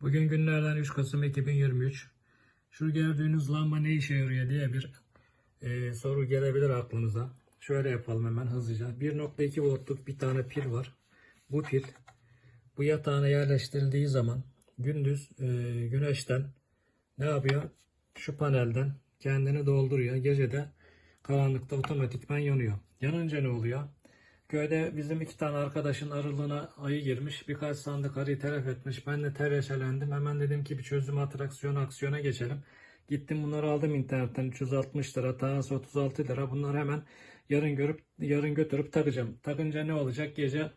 Bugün günlerden 3 Kasım 2023. Şu gördüğünüz lamba ne işe yarıyor diye bir e, soru gelebilir aklınıza. Şöyle yapalım hemen hızlıca. 1.2 voltluk bir tane pil var. Bu pil bu yatağına yerleştirildiği zaman gündüz e, güneşten ne yapıyor? Şu panelden kendini dolduruyor. Gece de karanlıkta otomatikman yanıyor. Yanınca ne oluyor? Köyde bizim iki tane arkadaşın arılığına ayı girmiş. Birkaç sandık arıyı telef etmiş. Ben de tereşelendim. Hemen dedim ki bir çözüm atraksiyonu aksiyona geçelim. Gittim bunları aldım internetten 360 lira, tanesi 36 lira. Bunları hemen yarın görüp yarın götürüp takacağım. Takınca ne olacak? Gece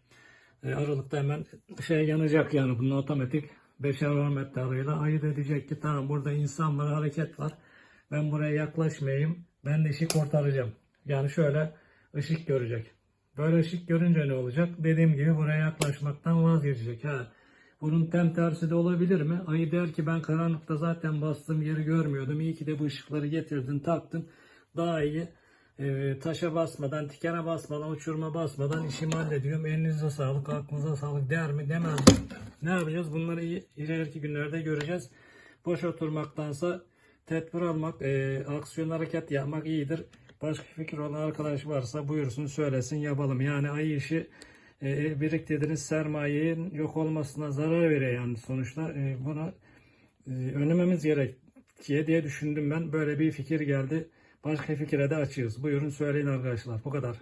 e, aralıkta hemen şey yanacak yani bunun otomatik 5'er metre arayla ayırt edecek ki tamam burada insan var hareket var. Ben buraya yaklaşmayayım. Ben de işi kurtaracağım. Yani şöyle ışık görecek. Böyle ışık görünce ne olacak? Dediğim gibi buraya yaklaşmaktan vazgeçecek. Ha. Bunun tem tersi de olabilir mi? Ayı der ki ben karanlıkta zaten bastığım yeri görmüyordum. İyi ki de bu ışıkları getirdin taktın. Daha iyi e, taşa basmadan, tikene basmadan, uçurma basmadan işimi hallediyorum. Elinize sağlık, aklınıza sağlık der mi demez mi? Ne yapacağız? Bunları ileriki günlerde göreceğiz. Boş oturmaktansa tedbir almak, e, aksiyon hareket yapmak iyidir. Başka fikir olan arkadaş varsa buyursun söylesin yapalım. Yani ayı işi e, biriktirdiğiniz sermayenin yok olmasına zarar veriyor yani sonuçta. E, bunu e, önlememiz gerekiyor diye düşündüm ben. Böyle bir fikir geldi. Başka fikire de açığız. Buyurun söyleyin arkadaşlar. Bu kadar.